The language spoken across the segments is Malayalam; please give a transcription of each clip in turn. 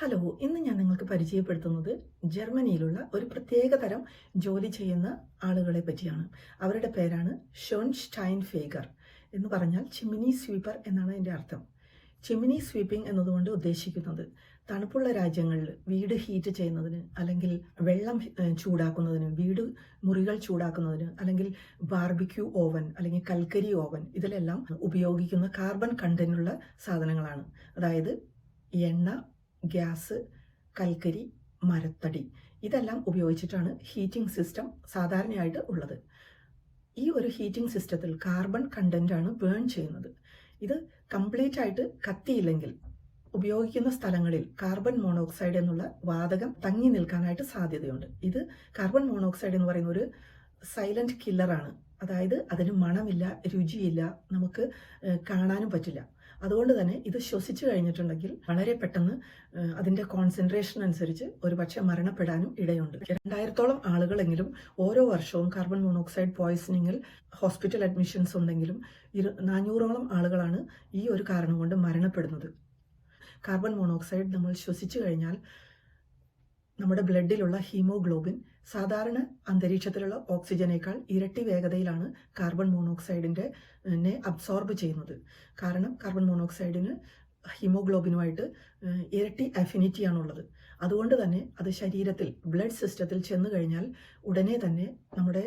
ഹലോ ഇന്ന് ഞാൻ നിങ്ങൾക്ക് പരിചയപ്പെടുത്തുന്നത് ജർമ്മനിയിലുള്ള ഒരു പ്രത്യേക തരം ജോലി ചെയ്യുന്ന ആളുകളെ പറ്റിയാണ്. അവരുടെ പേരാണ് ഷോൺസ്റ്റൈൻ ഫേഗർ എന്ന് പറഞ്ഞാൽ ചിമിനി സ്വീപ്പർ എന്നാണ് അതിന്റെ അർത്ഥം. ചിമിനി സ്വീപ്പിംഗ് എന്നതുകൊണ്ട് ഉദ്ദേശിക്കുന്നത് തണുപ്പുള്ള രാജ്യങ്ങളിൽ വീട് ഹീറ്റ് ചെയ്യുന്നതിന് അല്ലെങ്കിൽ വെള്ളം ചൂടാക്കുന്നതിന് വീട് മുറികൾ ചൂടാക്കുന്നതിന് അല്ലെങ്കിൽ ബാർബിക്യൂ ഓവൻ അല്ലെങ്കിൽ കൽക്കരി ഓവൻ ഇതിലെല്ലാം ഉപയോഗിക്കുന്ന കാർബൺ കണ്ടന്റുള്ള സാധനങ്ങളാണ്. അതായത് എണ്ണ ഗ്യാസ് കൽക്കരി മരത്തടി ഇതെല്ലാം ഉപയോഗിച്ചിട്ടാണ് ഹീറ്റിംഗ് സിസ്റ്റം സാധാരണയായിട്ട് ഉള്ളത്. ഈ ഒരു ഹീറ്റിംഗ് സിസ്റ്റത്തിൽ കാർബൺ കണ്ടന്റ് ആണ് ബേൺ ചെയ്യുന്നത്. ഇത് കംപ്ലീറ്റ് ആയിട്ട് കത്തിയില്ലെങ്കിൽ ഉപയോഗിക്കുന്ന സ്ഥലങ്ങളിൽ കാർബൺ മോണോക്സൈഡ് എന്നുള്ള വാതകം തങ്ങി നിൽക്കാനായിട്ട് സാധ്യതയുണ്ട്. ഇത് കാർബൺ മോണോക്സൈഡ് എന്ന് പറയുന്ന ഒരു സൈലന്റ് കില്ലറാണ് അതായത് അതിന് മണമില്ല രുചിയില്ല നമുക്ക് കാണാനും പറ്റില്ല. അതുകൊണ്ട് തന്നെ ഇത് ശ്വസിച്ചു കഴിഞ്ഞിട്ടുണ്ടെങ്കിൽ വളരെ പെട്ടെന്ന് അതിന്റെ കോൺസെൻട്രേഷൻ അനുസരിച്ച് ഒരുപക്ഷെ മരണപ്പെടാനും ഇടയുണ്ട്. രണ്ടായിരത്തോളം ആളുകളെങ്കിലും ഓരോ വർഷവും കാർബൺ മോണോക്സൈഡ് പോയ്സണിങ്ങിൽ ഹോസ്പിറ്റൽ അഡ്മിഷൻസ് ഉണ്ടെങ്കിലും ഇരു നാനൂറോളം ആളുകളാണ് ഈ ഒരു കാരണം കൊണ്ട് മരണപ്പെടുന്നത്. കാർബൺ മോണോക്സൈഡ് നമ്മൾ ശ്വസിച്ചു കഴിഞ്ഞാൽ നമ്മുടെ ബ്ലഡിലുള്ള ഹീമോഗ്ലോബിൻ സാധാരണ അന്തരീക്ഷത്തിലുള്ള ഓക്സിജനേക്കാൾ ഇരട്ടി വേഗതയിലാണ് കാർബൺ മോണോക്സൈഡിന്റെ അബ്സോർബ് ചെയ്യുന്നത്. കാരണം കാർബൺ മോണോക്സൈഡിന് ഹീമോഗ്ലോബിനുമായിട്ട് ഇരട്ടി അഫിനിറ്റിയാണുള്ളത് അതുകൊണ്ട് തന്നെ അത് ശരീരത്തിൽ ബ്ലഡ് സിസ്റ്റത്തിൽ ചെന്ന് കഴിഞ്ഞാൽ ഉടനെ തന്നെ നമ്മുടെ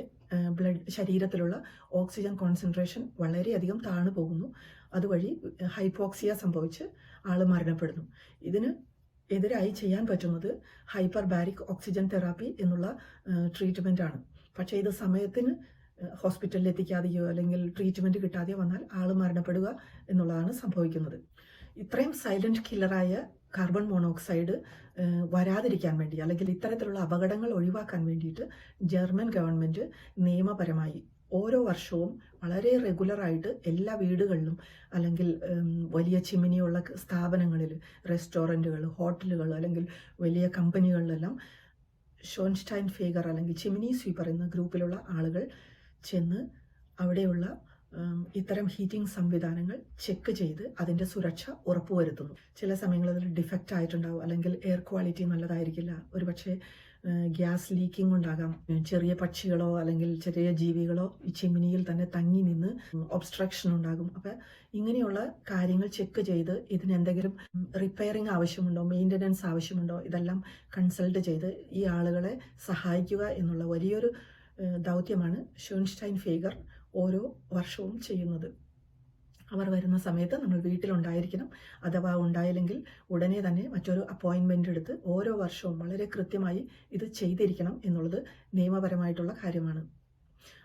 ബ്ലഡ് ശരീരത്തിലുള്ള ഓക്സിജൻ കോൺസെൻട്രേഷൻ വളരെയധികം താണു പോകുന്നു അതുവഴി ഹൈപ്പോക്സിയ സംഭവിച്ച് ആൾ മരണപ്പെടുന്നു. ഇതിന് എതിരായി ചെയ്യാൻ പറ്റുന്നത് ഹൈപ്പർ ബാരിക് ഓക്സിജൻ തെറാപ്പി എന്നുള്ള ട്രീറ്റ്മെന്റ് ആണ്. പക്ഷേ ഇത് സമയത്തിന് ഹോസ്പിറ്റലിൽ എത്തിക്കാതെയോ അല്ലെങ്കിൽ ട്രീറ്റ്മെന്റ് കിട്ടാതെയോ വന്നാൽ ആൾ മരണപ്പെടുക എന്നുള്ളതാണ് സംഭവിക്കുന്നത്. ഇത്രയും സൈലന്റ് കില്ലറായ കാർബൺ മോണോക്സൈഡ് വരാതിരിക്കാൻ വേണ്ടി അല്ലെങ്കിൽ ഇത്തരത്തിലുള്ള അപകടങ്ങൾ ഒഴിവാക്കാൻ വേണ്ടിയിട്ട് ജർമ്മൻ ഗവൺമെന്റ് നിയമപരമായി ഓരോ വർഷവും വളരെ റെഗുലറായിട്ട് എല്ലാ വീടുകളിലും അല്ലെങ്കിൽ വലിയ ചിമ്മിനിയുള്ള സ്ഥാപനങ്ങളിൽ റെസ്റ്റോറന്റുകൾ ഹോട്ടലുകൾ അല്ലെങ്കിൽ വലിയ കമ്പനികളിലെല്ലാം ഷോൺസ്റ്റൈൻ ഫേഗർ അല്ലെങ്കിൽ ചിമിനി സ്വീപ്പർ എന്ന ഗ്രൂപ്പിലുള്ള ആളുകൾ ചെന്ന് അവിടെയുള്ള ഇത്തരം ഹീറ്റിംഗ് സംവിധാനങ്ങൾ ചെക്ക് ചെയ്ത് അതിന്റെ സുരക്ഷ ഉറപ്പുവരുത്തുന്നു. ചില സമയങ്ങളിൽ ഡിഫക്റ്റ് ആയിട്ടുണ്ടാവും അല്ലെങ്കിൽ എയർ ക്വാളിറ്റി നല്ലതായിരിക്കില്ല. ഒരുപക്ഷെ ഗ്യാസ് ലീക്കിംഗ് ഉണ്ടാകാം. ചെറിയ പക്ഷികളോ അല്ലെങ്കിൽ ചെറിയ ജീവികളോ ഈ ചിമ്മിനിയിൽ തന്നെ തങ്ങി നിന്ന് ഒബ്സ്ട്രക്ഷൻ ഉണ്ടാകും. അപ്പൊ ഇങ്ങനെയുള്ള കാര്യങ്ങൾ ചെക്ക് ചെയ്ത് ഇതിന് എന്തെങ്കിലും റിപ്പയറിംഗ് ആവശ്യമുണ്ടോ മെയിന്റനൻസ് ആവശ്യമുണ്ടോ ഇതെല്ലാം കൺസൾട്ട് ചെയ്ത് ഈ ആളുകളെ സഹായിക്കുക എന്നുള്ള വലിയൊരു ദൗത്യമാണ് ഷോൺസ്റ്റൈൻ ഫേഗർ ഓരോ വർഷവും ചെയ്യുന്നത്. അവർ വരുന്ന സമയത്ത് നമ്മൾ വീട്ടിലുണ്ടായിരിക്കണം. അഥവാ ഉണ്ടായില്ലെങ്കിൽ ഉടനെ തന്നെ മറ്റൊരു അപ്പോയിൻമെന്റ് എടുത്ത് ഓരോ വർഷവും വളരെ കൃത്യമായി ഇത് ചെയ്തിരിക്കണം എന്നുള്ളത് നിയമപരമായിട്ടുള്ള കാര്യമാണ്.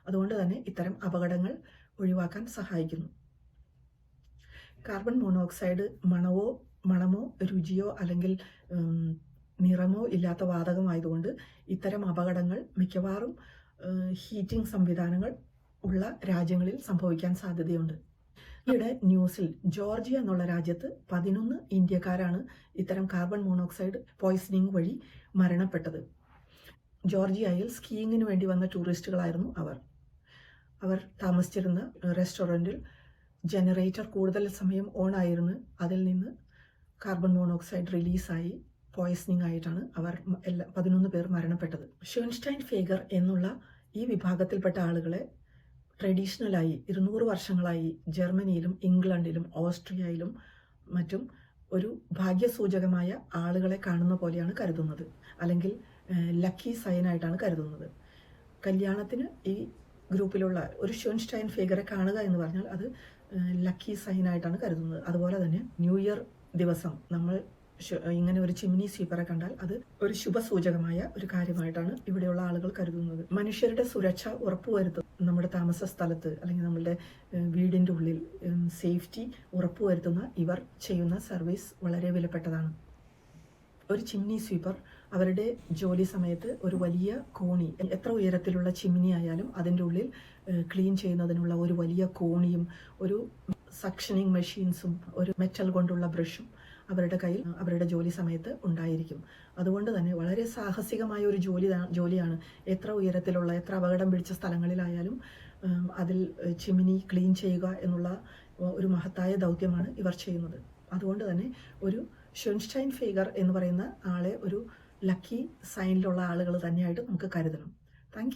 അതുകൊണ്ട് തന്നെ ഇത്തരം അപകടങ്ങൾ ഒഴിവാക്കാൻ സഹായിക്കുന്നു. കാർബൺ മോണോക്സൈഡ് മണവോ മണമോ രുചിയോ അല്ലെങ്കിൽ നിറമോ ഇല്ലാത്ത വാതകമായതുകൊണ്ട് ഇത്തരം അപകടങ്ങൾ മിക്കവാറും ഹീറ്റിംഗ് സംവിധാനങ്ങൾ ഉള്ള രാജ്യങ്ങളിൽ സംഭവിക്കാൻ സാധ്യതയുണ്ട്. ഈയിടെ ന്യൂസിൽ ജോർജിയ എന്നുള്ള രാജ്യത്ത് പതിനൊന്ന് ഇന്ത്യക്കാരാണ് ഇത്തരം കാർബൺ മോണോക്സൈഡ് പോയിസണിങ് വഴി മരണപ്പെട്ടത്. ജോർജിയയിൽ സ്കീയിങ്ങിന് വേണ്ടി വന്ന ടൂറിസ്റ്റുകളായിരുന്നു അവർ. അവർ താമസിച്ചിരുന്ന റെസ്റ്റോറന്റിൽ ജനറേറ്റർ കൂടുതൽ സമയം ഓൺ ആയിരുന്നു. അതിൽ നിന്ന് കാർബൺ മോണോക്സൈഡ് റിലീസായി പോയിസണിങ് ആയിട്ടാണ് അവർ എല്ലാ പതിനൊന്ന് പേർ മരണപ്പെട്ടത്. ഷോൺസ്റ്റൈൻ ഫേഗർ എന്നുള്ള ഈ വിഭാഗത്തിൽപ്പെട്ട ആളുകളെ ട്രഡീഷണലായി ഇരുന്നൂറ് വർഷങ്ങളായി ജർമ്മനിയിലും ഇംഗ്ലണ്ടിലും ഓസ്ട്രിയയിലും മറ്റും ഒരു ഭാഗ്യസൂചകമായ ആളുകളെ കാണുന്ന പോലെയാണ് കരുതുന്നത്. അല്ലെങ്കിൽ ലക്കി സൈനായിട്ടാണ് കരുതുന്നത്. കല്യാണത്തിന് ഈ ഗ്രൂപ്പിലുള്ള ഒരു ഷോൺസ്റ്റൈൻ ഫിഗറെ കാണുക എന്ന് പറഞ്ഞാൽ അത് ലക്കി സൈനായിട്ടാണ് കരുതുന്നത്. അതുപോലെ തന്നെ ന്യൂ ഇയർ ദിവസം നമ്മൾ ഇങ്ങനെ ഒരു ചിമ്മിനി സ്വീപ്പറെ കണ്ടാൽ അത് ഒരു ശുഭസൂചകമായ ഒരു കാര്യമായിട്ടാണ് ഇവിടെയുള്ള ആളുകൾ കരുതുന്നത്. മനുഷ്യരുടെ സുരക്ഷ ഉറപ്പുവരുത്തും നമ്മുടെ താമസ സ്ഥലത്ത് അല്ലെങ്കിൽ നമ്മളുടെ വീടിന്റെ ഉള്ളിൽ സേഫ്റ്റി ഉറപ്പുവരുത്തുന്ന ഇവർ ചെയ്യുന്ന സർവീസ് വളരെ വിലപ്പെട്ടതാണ്. ഒരു ചിമ്നി സ്വീപ്പർ അവരുടെ ജോലി സമയത്ത് ഒരു വലിയ കോണി എത്ര ഉയരത്തിലുള്ള ചിമ്നി ആയാലും അതിന്റെ ഉള്ളിൽ ക്ലീൻ ചെയ്യുന്നതിനുള്ള ഒരു വലിയ കോണിയും ഒരു സക്ഷനിങ് മെഷീൻസും ഒരു മെറ്റൽ കൊണ്ടുള്ള ബ്രഷും അവരുടെ കയ്യിൽ അവരുടെ ജോലി സമയത്ത് ഉണ്ടായിരിക്കും. അതുകൊണ്ട് തന്നെ വളരെ സാഹസികമായ ഒരു ജോലി ജോലിയാണ് എത്ര ഉയരത്തിലുള്ള എത്ര അപകടം പിടിച്ച സ്ഥലങ്ങളിലായാലും അതിൽ ചിമിനി ക്ലീൻ ചെയ്യുക എന്നുള്ള ഒരു മഹത്തായ ദൗത്യമാണ് ഇവർ ചെയ്യുന്നത്. അതുകൊണ്ട് തന്നെ ഒരു ഷൊൻസ്റ്റൈൻ ഫേഗർ എന്ന് പറയുന്ന ആളെ ഒരു ലക്കി സൈനിലുള്ള ആളുകൾ തന്നെയായിട്ട് നമുക്ക് കരുതണം. താങ്ക്